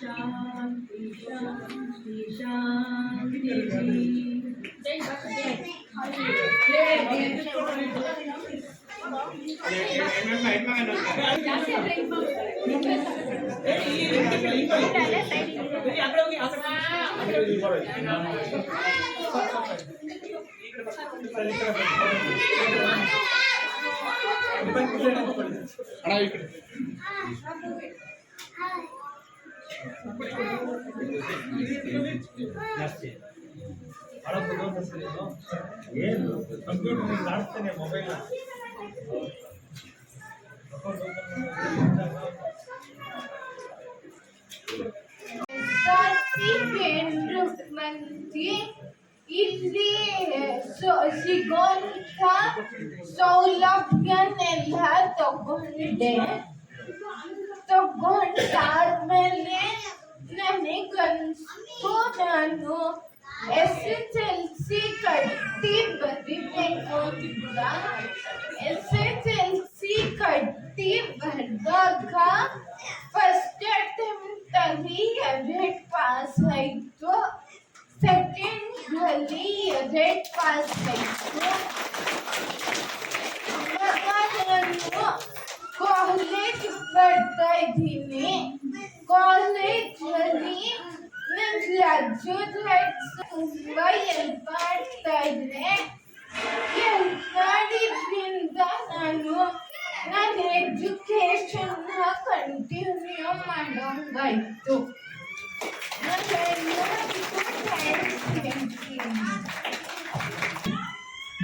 शांति शांति शांति అన్నా ఇక్కడ ಶಾಂತಿ ಏನು ಕಂಪ್ಯೂಟರ್ ಆಡ್ತೇನೆ ಮೊಬೈಲ್ ಮಂದಿ ಇಲ್ಲಿ ಸೊ- ಸಿಗೋಂಥ ಸೌಲಭ್ಯನೆಲ್ಲ ತಗೊಂಡೆ ತಗೊಂಡಾದ್ಮೇಲೆ ನನಗನ್ಸ್ತು ನಾನು ಎಸ್ ಎಸ್ ಎಲ್ ಸಿ ಕಟ್ಟಿ ಬರಿಬೇಕು ಅಂತ ಎಸ್ ಎಸ್ ಎಲ್ ಸಿ ಕಟ್ಟಿ ಬರೆದಾಗ ಫಸ್ಟ್ ಅಟೆಂಪ್ಟ್ ಅಲ್ಲಿ ಎರಡು ಪಾಸ್ ಆಯಿತು ಸೆಕೆಂಡ್ ಅಲ್ಲಿ ಎರಡು ಪಾಸ್ ಆಯಿತು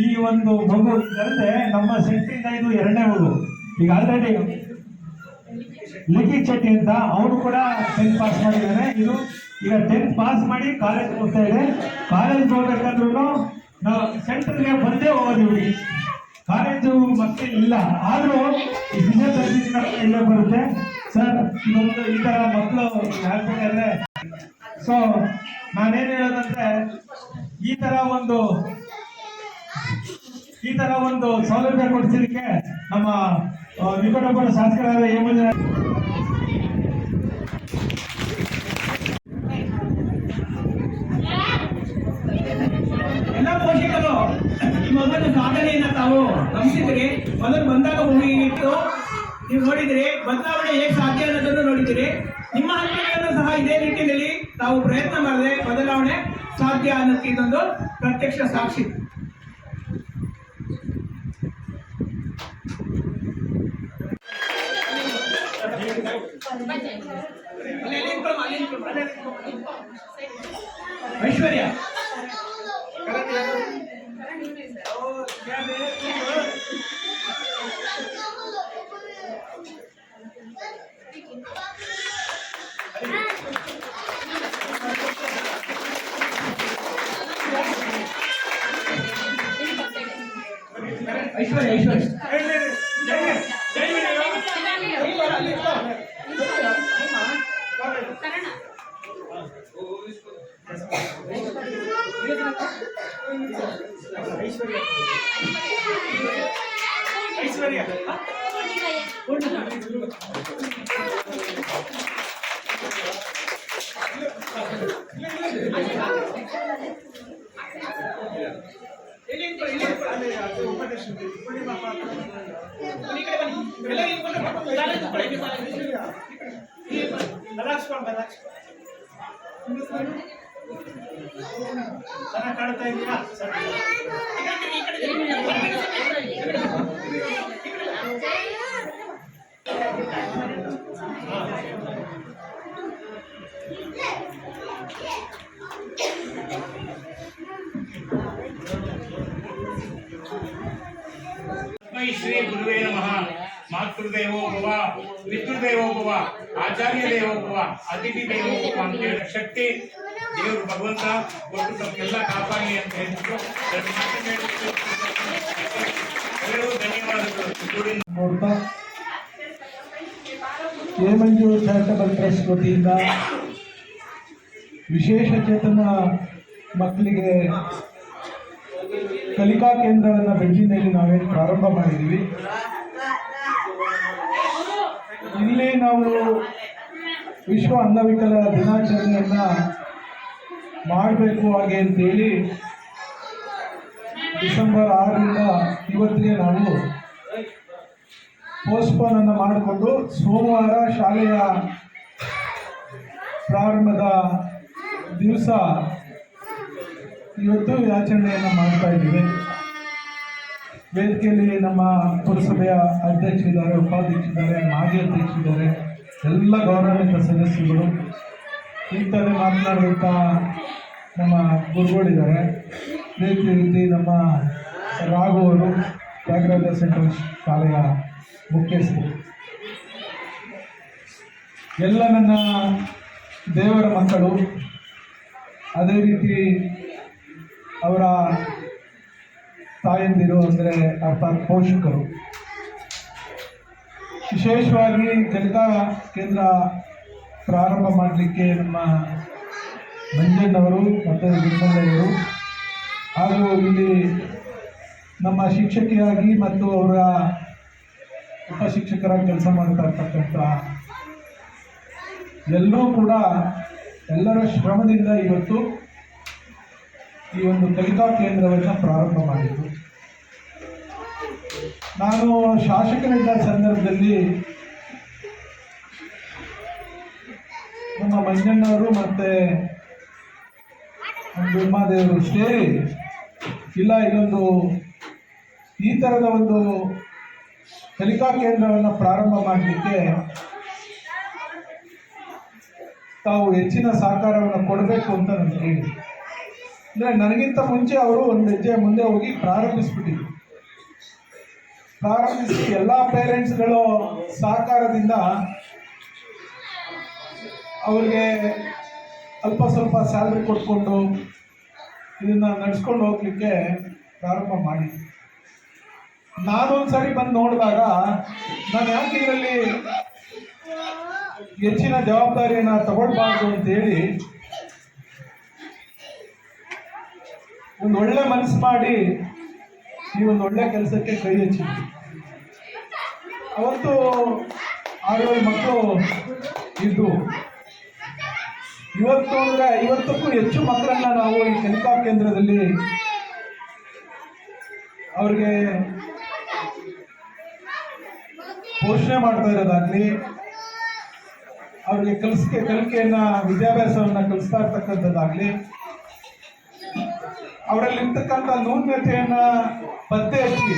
ಈ ಒಂದು ಮಗು ಅಂದ್ರೆ ನಮ್ಮ ಸೆಂಟ್ರಿಂದ ಇದು ಎರಡನೇ ಮಗು. ಈಗ ಆಲ್ರೆಡಿ ಲಿಖಿತ್ ಶೆಟ್ಟಿ ಅಂತ ಅವನು ಕೂಡ ಟೆಂತ್ ಪಾಸ್ ಮಾಡಿದ್ದಾನೆ ಇದು ಈಗ ಟೆಂತ್ ಪಾಸ್ ಮಾಡಿ ಕಾಲೇಜ್ ಹೋಗ್ತಾ ಇದೆ. ಕಾಲೇಜ್ ಹೋಗ್ಬೇಕಂದ್ರೂ ನಾವು ಸೆಂಟ್ರಿಗೆ ಬಂದೇ ಹೋಗೋದು ಕಾಲೇಜು ಮತ್ತೆ ಇಲ್ಲ. ಆದರೂ ಈ ಇಲ್ಲೇ ಬರುತ್ತೆ. ಸರ್ ಇದೊಂದು ಈ ಥರ ಮಕ್ಕಳು ಹೇಳ್ಬೇಕಾದ್ರೆ ಸೊ ನಾನೇನು ಹೇಳೋದಂದ್ರೆ ಈ ಥರ ಒಂದು ಈ ತರ ಒಂದು ಸೌಲಭ್ಯ ಕೊಡಿಸಿದಕ್ಕೆ ನಮ್ಮ ನಿಕಟಪರ ಶಾಸಕರಾದ ಹೇಮಂಜ ಎಲ್ಲ ಪೋಷಕರು ಈ ಮಗನ ಸಾಧನೆಯನ್ನ ತಾವು ಗಮನಿಸಿದ್ರಿ. ಮೊದಲು ಬಂದಾಗ ಇಟ್ಟು ನೀವು ನೋಡಿದ್ರೆ, ಬದಲಾವಣೆ ಹೇಗೆ ಸಾಧ್ಯ ಅನ್ನೋದನ್ನು ನೋಡಿದಿರಿ. ನಿಮ್ಮ ಹಂತಗಳನ್ನು ಸಹ ಇದೇ ನಿಟ್ಟಿನಲ್ಲಿ ತಾವು ಪ್ರಯತ್ನ ಮಾಡಿದ್ರೆ ಬದಲಾವಣೆ ಸಾಧ್ಯ ಅನ್ನೋದಕ್ಕೆ ಇದೊಂದು ಪ್ರತ್ಯಕ್ಷ ಸಾಕ್ಷಿ. ಅಲ್ಲಿ ಚೆನ್ನಾಗಿ ಕಾಣ್ತಾ ಇದೀಯಾ ಮಾತೃದೇವೋಭವ ಪಿತೃದೇವೋಭವ ಆಚಾರ್ಯ ದೇವೋಭವ ಅತಿಥಿ ದೇವೋಭವ ಅಂತ ಹೇಳಿದ ಶಕ್ತಿ ದೇವರು ಭಗವಂತ ಒಟ್ಟು ತಮಗೆಲ್ಲ ಕಾಪಾಡಲಿ ಅಂತ ಹೇಳ್ಬಿಟ್ಟು ಧನ್ಯವಾದಗಳು. ಹೇಮಂಜು ಚಾರಿಟಬಲ್ ಟ್ರಸ್ಟ್ ವತಿಯಿಂದ ವಿಶೇಷ ಚೇತನ ಮಕ್ಕಳಿಗೆ ಕಲಿಕಾ ಕೇಂದ್ರವನ್ನು ಬೆಂಜಿನಲ್ಲಿ ನಾವೇನು ಪ್ರಾರಂಭ ಮಾಡಿದ್ದೀವಿ. ಇಲ್ಲಿ ನಾವು ವಿಶ್ವ ಅಂಗವಿಕಲ ದಿನಾಚರಣೆಯನ್ನ ಮಾಡಬೇಕು ಹಾಗೆ ಅಂತೇಳಿ ಡಿಸೆಂಬರ್ ಆರರಿಂದ ಇವತ್ತಿಗೆ ನಾವು ಪೋಸ್ಟ್ಪೋನ್ ಅನ್ನು ಮಾಡಿಕೊಂಡು ಸೋಮವಾರ ಶಾಲೆಯ ಪ್ರಾರಂಭದ ದಿವಸ ಇವತ್ತು ಆಚರಣೆಯನ್ನು ಮಾಡ್ತಾ ಇದ್ದೀವಿ. ವೇದಿಕೆಯಲ್ಲಿ ನಮ್ಮ ಪುರಸಭೆಯ ಅಧ್ಯಕ್ಷರಿದ್ದಾರೆ, ಉಪಾಧ್ಯಕ್ಷರಿದ್ದಾರೆ, ಮಾಜಿ ಅಧ್ಯಕ್ಷರಿದ್ದಾರೆ, ಎಲ್ಲ ಗೌರವಾನ್ವಿತ ಸದಸ್ಯರುಗಳು. ಇಂಥದ್ದೇ ಮಾತನಾಡುವಂಥ ನಮ್ಮ ಗುರುಗಳಿದ್ದಾರೆ. ರೀತಿ ರೀತಿ ನಮ್ಮ ರಾಘು ಅವರು ತ್ಯಾಗರಾಜ ಸೆಂಟ್ರಲ್ ಶಾಲೆಯ ಮುಖ್ಯಸ್ಥರು. ಎಲ್ಲ ನನ್ನ ದೇವರ ಮಕ್ಕಳು, ಅದೇ ರೀತಿ ಅವರ ತಾಯಂದಿರು ಅಂದರೆ ಅರ್ಥಾತ್ ಪೋಷಕರು. ವಿಶೇಷವಾಗಿ ಜನತಾ ಕೇಂದ್ರ ಪ್ರಾರಂಭ ಮಾಡಲಿಕ್ಕೆ ನಮ್ಮ ಮಂಜಣ್ಣವರು ಮತ್ತು ಗುರುಮಲ್ಲವರು ಹಾಗೂ ಇಲ್ಲಿ ನಮ್ಮ ಶಿಕ್ಷಕಿಯಾಗಿ ಮತ್ತು ಅವರ ಉಪಶಿಕ್ಷಕರಾಗಿ ಕೆಲಸ ಮಾಡ್ತಾ ಇರ್ತಕ್ಕಂಥ ಎಲ್ಲರೂ ಕೂಡ ಎಲ್ಲರ ಶ್ರಮದಿಂದ ಇವತ್ತು ಈ ಒಂದು ಕಲಿಕಾ ಕೇಂದ್ರವನ್ನು ಪ್ರಾರಂಭ ಮಾಡಿದ್ದು ನಾನು ಶಾಸಕರಿದ್ದ ಸಂದರ್ಭದಲ್ಲಿ ನಮ್ಮ ಮಂಜಣ್ಣವರು ಮತ್ತೆ ಬಿಮ್ಮಾದೇವರು ಸೇರಿ, ಇಲ್ಲ, ಇದೊಂದು ಈ ಥರದ ಒಂದು ಕಲಿಕಾ ಕೇಂದ್ರವನ್ನು ಪ್ರಾರಂಭ ಮಾಡಲಿಕ್ಕೆ ತಾವು ಹೆಚ್ಚಿನ ಸಹಕಾರವನ್ನು ಕೊಡಬೇಕು ಅಂತ ನನಗೆ ಹೇಳಿ ಅಂದರೆ ನನಗಿಂತ ಮುಂಚೆ ಅವರು ಒಂದು ಹೆಜ್ಜೆ ಮುಂದೆ ಹೋಗಿ ಪ್ರಾರಂಭಿಸ್ಬಿಟ್ಟಿದ್ರು. ಪ್ರಾರಂಭಿಸಿ ಎಲ್ಲ ಪೇರೆಂಟ್ಸ್ಗಳು ಸಹಕಾರದಿಂದ ಅವ್ರಿಗೆ ಅಲ್ಪ ಸ್ವಲ್ಪ ಸ್ಯಾಲ್ರಿ ಕೊಟ್ಕೊಂಡು ಇದನ್ನು ನಡೆಸ್ಕೊಂಡು ಹೋಗ್ಲಿಕ್ಕೆ ಪ್ರಾರಂಭ ಮಾಡಿ. ನಾನೊಂದು ಸರಿ ಬಂದು ನೋಡಿದಾಗ ನಾನು ಯಾಕೆ ಇದರಲ್ಲಿ ಹೆಚ್ಚಿನ ಜವಾಬ್ದಾರಿಯನ್ನು ತಗೊಳ್ಬಾರ್ದು ಅಂತೇಳಿ ಒಂದು ಒಳ್ಳೆ ಮನಸ್ಸು ಮಾಡಿ ಈ ಒಂದು ಒಳ್ಳೆ ಕೆಲಸಕ್ಕೆ ಕೈ ಹಚ್ಚಿದ್ವಿ. ಅವತ್ತು ಆರೇಳು ಮಕ್ಕಳು ಇದ್ದು ಇವತ್ತು ಅಂದರೆ ಐವತ್ತಕ್ಕೂ ಹೆಚ್ಚು ಮಕ್ಕಳನ್ನ ನಾವು ಈ ಕಲಿಕಾ ಕೇಂದ್ರದಲ್ಲಿ ಅವ್ರಿಗೆ ಪೋಷಣೆ ಮಾಡ್ತಾ ಇರೋದಾಗಲಿ, ಅವ್ರಿಗೆ ಕಲಿಕೆ ಕಲಿಕೆಯನ್ನು, ವಿದ್ಯಾಭ್ಯಾಸವನ್ನು ಕಲಿಸ್ತಾ ಇರ್ತಕ್ಕಂಥದ್ದಾಗಲಿ, ಅವರಲ್ಲಿರ್ತಕ್ಕಂಥ ನೂನ್ಯತೆಯನ್ನು ಪತ್ತೆ ಹಚ್ಚಿ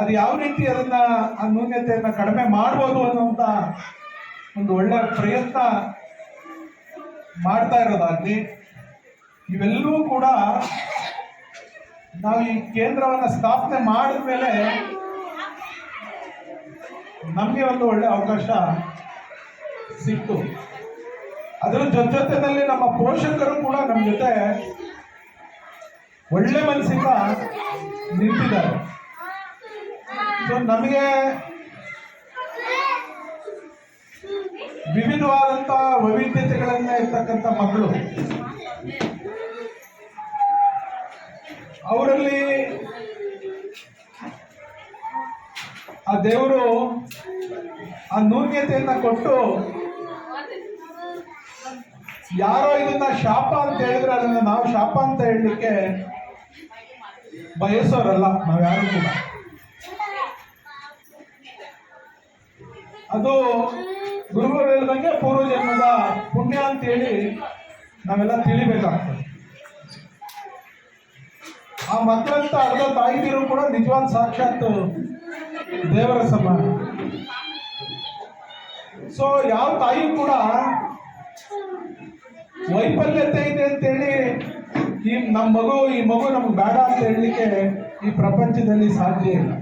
ಅದು ಯಾವ ರೀತಿ ಅದನ್ನ ಆ ನ್ಯೂನ್ಯತೆಯನ್ನ ಕಡಿಮೆ ಮಾಡ್ಬೋದು ಅನ್ನುವಂತ ಒಂದು ಒಳ್ಳೆ ಪ್ರಯತ್ನ ಮಾಡ್ತಾ ಇರೋದಾಗ್ಲಿ, ಇವೆಲ್ಲವೂ ಕೂಡ ನಾವು ಈ ಕೇಂದ್ರವನ್ನ ಸ್ಥಾಪನೆ ಮಾಡಿದ ಮೇಲೆ ನಮಗೆ ಒಂದು ಒಳ್ಳೆ ಅವಕಾಶ ಸಿಕ್ತು. ಅದರ ಜೊತೆ ಜೊತೆನಲ್ಲಿ ನಮ್ಮ ಪೋಷಕರು ಕೂಡ ನಮ್ಮ ಜೊತೆ ಒಳ್ಳೆ ಮನಸ್ಸಿಂದ ನಿಂತಿದ್ದಾರೆ. ಸೊ ನಮಗೆ ವಿವಿಧವಾದಂಥ ವೈವಿಧ್ಯತೆಗಳನ್ನ ಇರ್ತಕ್ಕಂಥ ಮಕ್ಕಳು. ಅವರಲ್ಲಿ ಆ ದೇವರು ಆ ನೂನ್ಯತೆಯನ್ನ ಕೊಟ್ಟು ಯಾರೋ ಇದನ್ನ ಶಾಪ ಅಂತ ಹೇಳಿದ್ರೆ ಅದನ್ನ ನಾವು ಶಾಪ ಅಂತ ಹೇಳಲಿಕ್ಕೆ ಬಯಸೋರಲ್ಲ, ನಾವ್ಯಾರು ಕೂಡ. ಅದು ಗುರುಗಳು ಹೇಳಿದಂಗೆ ಪೂರ್ವ ಜನ್ಮದ ಪುಣ್ಯ ಅಂತೇಳಿ ನಾವೆಲ್ಲ ತಿಳಿಬೇಕಾಗ್ತದೆ. ಆ ಮಕ್ಕಳಂತ ಅರ್ಧ ತಾಯಿದಿರು ಕೂಡ ನಿಜವಾದ ಸಾಕ್ಷಾತ್ ದೇವರ ಸಮಾನ ಸೊ ಯಾವ ತಾಯಿ ಕೂಡ ವೈಫಲ್ಯತೆ ಇದೆ ಅಂತೇಳಿ ಈ ನಮ್ಮ ಮಗು, ಈ ಮಗು ನಮ್ಗೆ ಬೇಡ ಅಂತ ಹೇಳಲಿಕ್ಕೆ ಈ ಪ್ರಪಂಚದಲ್ಲಿ ಸಾಧ್ಯ ಇಲ್ಲ.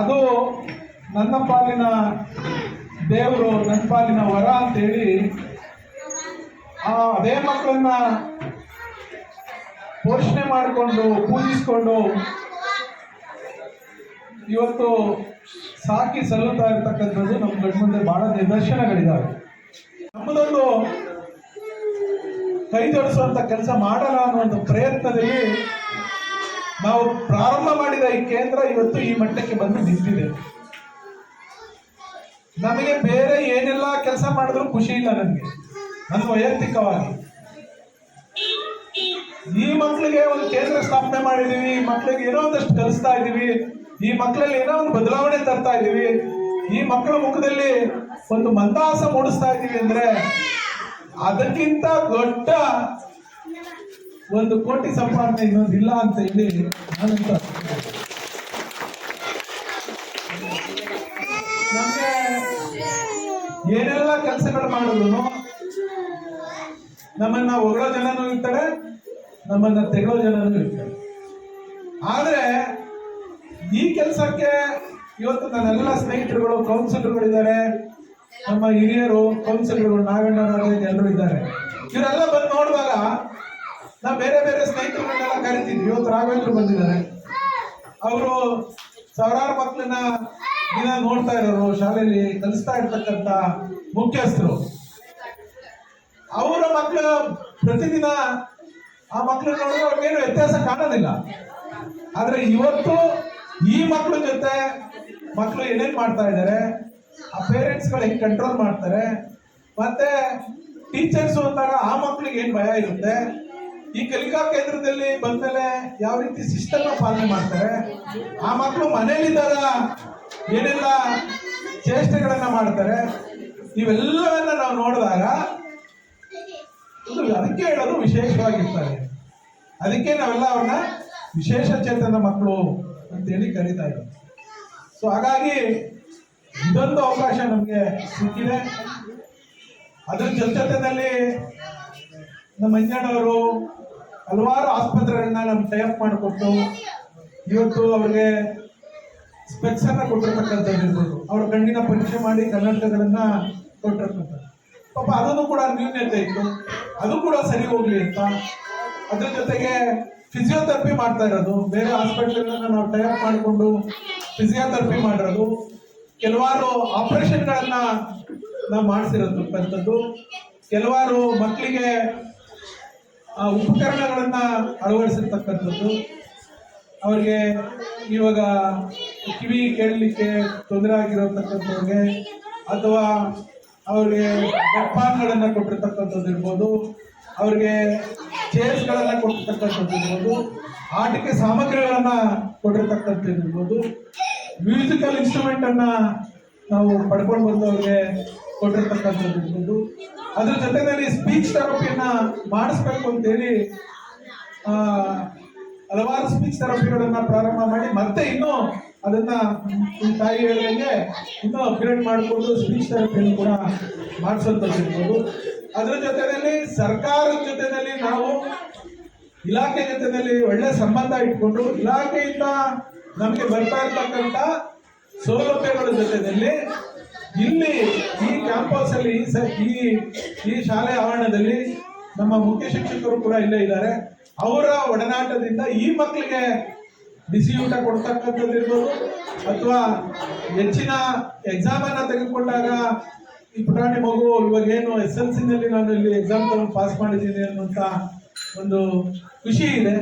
ಅದು ನನ್ನ ಪಾಲಿನ ದೇವರು, ನನ್ನ ಪಾಲಿನ ವರ ಅಂತೇಳಿ ಆ ಅದೇ ಮಕ್ಕಳನ್ನ ಪೋಷಣೆ ಮಾಡಿಕೊಂಡು, ಪೂಜಿಸ್ಕೊಂಡು ಇವತ್ತು ಸಾಕಿ ಸಲ್ಲುತ್ತಾ ಇರ್ತಕ್ಕಂಥದ್ದು ನಮ್ಮ ಕಣ್ಮುಂದೆ ಬಹಳ ನಿದರ್ಶನಗಳಿದ್ದಾವೆ ನಮ್ಮದೊಂದು ಕೈ ಜೋಡಿಸುವಂತ ಕೆಲಸ ಅನ್ನೋ ಒಂದು ಪ್ರಯತ್ನದಲ್ಲಿ ನಾವು ಪ್ರಾರಂಭ ಮಾಡಿದ ಈ ಕೇಂದ್ರ ಇವತ್ತು ಈ ಮಟ್ಟಕ್ಕೆ ಬಂದು ನಿಂತಿದೆ. ನಮಗೆ ಬೇರೆ ಏನೆಲ್ಲ ಕೆಲಸ ಮಾಡಿದ್ರು ಖುಷಿ ಇಲ್ಲ ನನಗೆ ನನ್ನ ವೈಯಕ್ತಿಕವಾಗಿ. ಈ ಮಕ್ಕಳಿಗೆ ಒಂದು ಕೇಂದ್ರ ಸ್ಥಾಪನೆ ಮಾಡಿದೀವಿ, ಈ ಮಕ್ಕಳಿಗೆ ಏನೋ ಒಂದಷ್ಟು ಕಲಿಸ್ತಾ ಇದ್ದೀವಿ ಈ ಮಕ್ಕಳಲ್ಲಿ ಏನೋ ಒಂದು ಬದಲಾವಣೆ ತರ್ತಾ ಇದ್ದೀವಿ ಈ ಮಕ್ಕಳ ಮುಖದಲ್ಲಿ ಒಂದು ಮಂದಾಸ ಮೂಡಿಸ್ತಾ ಇದ್ದೀವಿ ಅಂದ್ರೆ ಅದಕ್ಕಿಂತ ದೊಡ್ಡ ಒಂದು ಕೋಟಿ ಸಂಪಾದನೆ ಇನ್ನೊಂದು ಇಲ್ಲ ಅಂತ ಹೇಳಿ ನಾನಂತ ನಮ್ಗೆ ಏನೆಲ್ಲ ಕೆಲಸಗಳು ಮಾಡಿದ್ರು ನಮ್ಮನ್ನ ಹೊಗಳೋ ಜನನೂ ಇರ್ತಾರೆ, ನಮ್ಮನ್ನ ತೆಗಳೋ ಜನನೂ ಇರ್ತಾರೆ. ಆದ್ರೆ ಈ ಕೆಲಸಕ್ಕೆ ಇವತ್ತು ನನ್ನೆಲ್ಲ ಸ್ನೇಹಿತರುಗಳು ಕೌನ್ಸಿಲರ್ಗಳಿದ್ದಾರೆ ನಮ್ಮ ಹಿರಿಯರು ಕೌನ್ಸಿಲರ್ಗಳು ನಾಗಣ್ಣನವರು, ಎಲ್ಲರೂ ಇದ್ದಾರೆ. ಇವರೆಲ್ಲ ಬಂದು ನೋಡುವಾಗ ನಾವು ಬೇರೆ ಬೇರೆ ಸ್ನೇಹಿತರುಗಳನ್ನೆಲ್ಲ ಕರಿತಿದ್ವಿ. ಇವತ್ತು ರಾಘವೇಂದ್ರ ಬಂದಿದ್ದಾರೆ. ಅವರು ಸಾವಿರಾರು ಮಕ್ಕಳನ್ನ ದಿನ ನೋಡ್ತಾ ಇರೋರು, ಶಾಲೆಯಲ್ಲಿ ಕಲಿಸ್ತಾ ಇರ್ತಕ್ಕಂಥ ಮುಖ್ಯಸ್ಥರು. ಅವರ ಮಕ್ಕಳು ಪ್ರತಿದಿನ ಆ ಮಕ್ಕಳು ನೋಡಿದ್ರೆ ಅವ್ರಿಗೇನು ವ್ಯತ್ಯಾಸ ಕಾಣೋದಿಲ್ಲ. ಆದ್ರೆ ಇವತ್ತು ಈ ಮಕ್ಕಳ ಜೊತೆ ಮಕ್ಕಳು ಏನೇನ್ ಮಾಡ್ತಾ ಇದ್ದಾರೆ, ಆ ಪೇರೆಂಟ್ಸ್ಗಳು ಹೆಂಗ್ ಕಂಟ್ರೋಲ್ ಮಾಡ್ತಾರೆ, ಮತ್ತೆ ಟೀಚರ್ಸ್ ಅಂತಾರ ಆ ಮಕ್ಕಳಿಗೆ ಏನ್ ಭಯ ಇರುತ್ತೆ ಈ ಕಲಿಕಾ ಕೇಂದ್ರದಲ್ಲಿ ಬಂದ್ಮೇಲೆ ಯಾವ ರೀತಿ ಸಿಸ್ಟಮ್ ಪಾಲನೆ ಮಾಡ್ತಾರೆ? ಆ ಮಕ್ಕಳು ಮನೇಲಿದ್ದಾಗ ಏನೆಲ್ಲ ಚೇಷ್ಟೆಗಳನ್ನ ಮಾಡ್ತಾರೆ? ಇವೆಲ್ಲವನ್ನ ನಾವು ನೋಡಿದಾಗ ಅದಕ್ಕೆ ಹೇಳೋದು ವಿಶೇಷವಾಗಿರ್ತಾರೆ ಅದಕ್ಕೆ ನಾವೆಲ್ಲ ಅವ್ರನ್ನ ವಿಶೇಷ ಚೇತನ ಮಕ್ಕಳು ಅಂತೇಳಿ ಕರೀತಾ ಇದ್ದೀವಿ. ಸೊ ಹಾಗಾಗಿ ಇದೊಂದು ಅವಕಾಶ ನಮಗೆ ಸಿಕ್ಕಿದೆ. ಅದ್ರ ಜೊತೆ ನಮ್ಮ ಮಂಜಣ್ಣವರು ಹಲವಾರು ಆಸ್ಪತ್ರೆಗಳನ್ನ ನಾವು ಟೈಅಪ್ ಮಾಡಿಕೊಟ್ಟು ಇವತ್ತು ಅವ್ರಿಗೆ ಸ್ಪೆಕ್ಸ್ ಅನ್ನ ಕೊಟ್ಟಿರ್ತಕ್ಕಂಥದ್ದು ಅವ್ರ ಕಣ್ಣಿನ ಪರೀಕ್ಷೆ ಮಾಡಿ ಕನ್ನಡಕಗಳನ್ನ ಕೊಟ್ಟಿರ್ತಕ್ಕಂಥದ್ದು. ಪಾಪ ಅದನ್ನು ಕೂಡ ನ್ಯೂನ್ಯತೆ ಇತ್ತು. ಅದು ಕೂಡ ಸರಿ ಹೋಗ್ಲಿ ಅಂತ. ಅದ್ರ ಜೊತೆಗೆ ಫಿಸಿಯೋಥೆರಪಿ ಮಾಡ್ತಾ ಇರೋದು. ಬೇರೆ ಹಾಸ್ಪಿಟಲ್ಗಳನ್ನ ನಾವು ಟೈಅಪ್ ಮಾಡಿಕೊಂಡು ಫಿಸಿಯೋಥೆರಪಿ ಮಾಡಿರೋದು. ಕೆಲವಾರು ಆಪರೇಷನ್ಗಳನ್ನ ನಾವು ಮಾಡಿಸಿರೋದು ಕೆಲವಾರು ಮಕ್ಕಳಿಗೆ ಉಪಕರಣಗಳನ್ನ ಅಳವಡಿಸಿರ್ತಕ್ಕಂಥದ್ದು. ಅವ್ರಿಗೆ ಇವಾಗ ಕಿವಿ ಕೇಳಲಿಕ್ಕೆ ತೊಂದರೆ ಆಗಿರತಕ್ಕಂಥವ್ರಿಗೆ ಅಥವಾ ಅವ್ರಿಗೆ ಜಪಾನ್ಗಳನ್ನ ಕೊಟ್ಟಿರ್ತಕ್ಕಂಥದ್ದು ಇರ್ಬೋದು, ಅವ್ರಿಗೆ ಚೇರ್ಸ್ಗಳನ್ನು ಕೊಟ್ಟಿರ್ತಕ್ಕಂಥದ್ದು ಇರ್ಬೋದು, ಆಟಿಕೆ ಸಾಮಗ್ರಿಗಳನ್ನು ಕೊಟ್ಟಿರ್ತಕ್ಕಂಥದ್ದು ಇರ್ಬೋದು, ಮ್ಯೂಸಿಕಲ್ ಇನ್ಸ್ಟ್ರೂಮೆಂಟನ್ನು ನಾವು ಪಡ್ಕೊಂಡು ಬಂದವ್ರಿಗೆ ಕೊಟ್ಟಿರ್ತಕ್ಕಂಥದ್ದು ಇರ್ಬೋದು. ಅದ್ರ ಜೊತೆಯಲ್ಲಿ ಸ್ಪೀಚ್ ಥೆರಪಿಯನ್ನ ಮಾಡಿಸ್ಬೇಕು ಅಂತ ಹೇಳಿ ಹಲವಾರು ಸ್ಪೀಚ್ ಥೆರಪಿಗಳನ್ನ ಪ್ರಾರಂಭ ಮಾಡಿ, ಮತ್ತೆ ಇನ್ನೂ ಅದನ್ನ ನಿಮ್ಮ ತಾಯಿ ಹೇಳಿದಂಗೆ ಇನ್ನೂ ಅಪ್ಗ್ರೇಡ್ ಮಾಡಿಕೊಂಡು ಸ್ಪೀಚ್ ಥೆರಪಿಯನ್ನು ಕೂಡ ಮಾಡಿಸೋದು ಅದರ ಜೊತೆಯಲ್ಲಿ ಸರ್ಕಾರದ ಜೊತೆಯಲ್ಲಿ ನಾವು ಇಲಾಖೆ ಜೊತೆಯಲ್ಲಿ ಒಳ್ಳೆ ಸಂಬಂಧ ಇಟ್ಕೊಂಡು, ಇಲಾಖೆಯಿಂದ ನಮಗೆ ಬರ್ತಾ ಇರ್ತಕ್ಕಂಥ ಸೌಲಭ್ಯಗಳ ಜೊತೆಯಲ್ಲಿ ಇಲ್ಲಿ ಈ ಕ್ಯಾಂಪಸ್ ಅಲ್ಲಿ ಈ ಈ ಶಾಲೆ ಆವರಣದಲ್ಲಿ ನಮ್ಮ ಮುಖ್ಯ ಶಿಕ್ಷಕರು ಕೂಡ ಇಲ್ಲೇ ಇದ್ದಾರೆ. ಅವರ ಒಡನಾಟದಿಂದ ಈ ಮಕ್ಕಳಿಗೆ ಬಿಸಿ ಊಟ ಅಥವಾ ಹೆಚ್ಚಿನ ಎಕ್ಸಾಮ್ ಅನ್ನ ತೆಗೆದುಕೊಂಡಾಗ ಈ ಪುಟಾಣಿ ಮಗು ಇವಾಗ ಏನು ಎಸ್ ಎಲ್ನಲ್ಲಿ ನಾನು ಇಲ್ಲಿ ಎಕ್ಸಾಮ್ ತಗೊಂಡು ಪಾಸ್ ಮಾಡಿದ್ದೀನಿ ಅನ್ನುವಂತ ಒಂದು ಖುಷಿ ಇದೆ.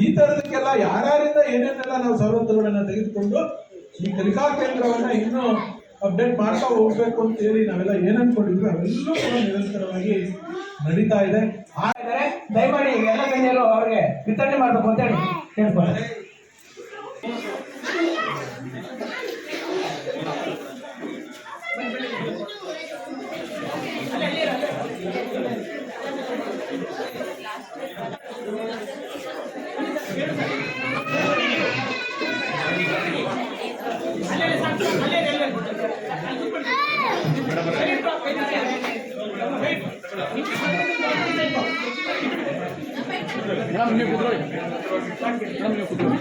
ಈ ತರದಕ್ಕೆಲ್ಲ ಯಾರ್ಯಾರಿಂದ ಏನೇನೆಲ್ಲ ನಾವು ಸವಲತ್ತುಗಳನ್ನ ತೆಗೆದುಕೊಂಡು ಈ ಕಲಿಕಾ ಕೇಂದ್ರವನ್ನ ಇನ್ನೂ ಅಪ್ಡೇಟ್ ಮಾಡ್ತಾ ಹೋಗ್ಬೇಕು ಅಂತ ಹೇಳಿ ನಾವೆಲ್ಲ ಏನನ್ಕೊಂಡಿದ್ರು ಅವೆಲ್ಲೂ ಕೂಡ ನಿರಂತರವಾಗಿ ನಡೀತಾ ಇದೆ. ಆದರೆ ದಯಮಾಡಿ ಎಲ್ಲ ಗಣ್ಯರು ಅವರಿಗೆ ವಿತರಣೆ ಮಾಡಬೇಕು ಅಂತ ಹೇಳಿ ಕೇಳ್ಕೊಳ್ಳಿ ಮೇಡಮ್ ನೀವು ಕುದ್ರೋಳಿ ಮೇಡಮ್ ನೀವು ಕುದ್ರೋಳಿ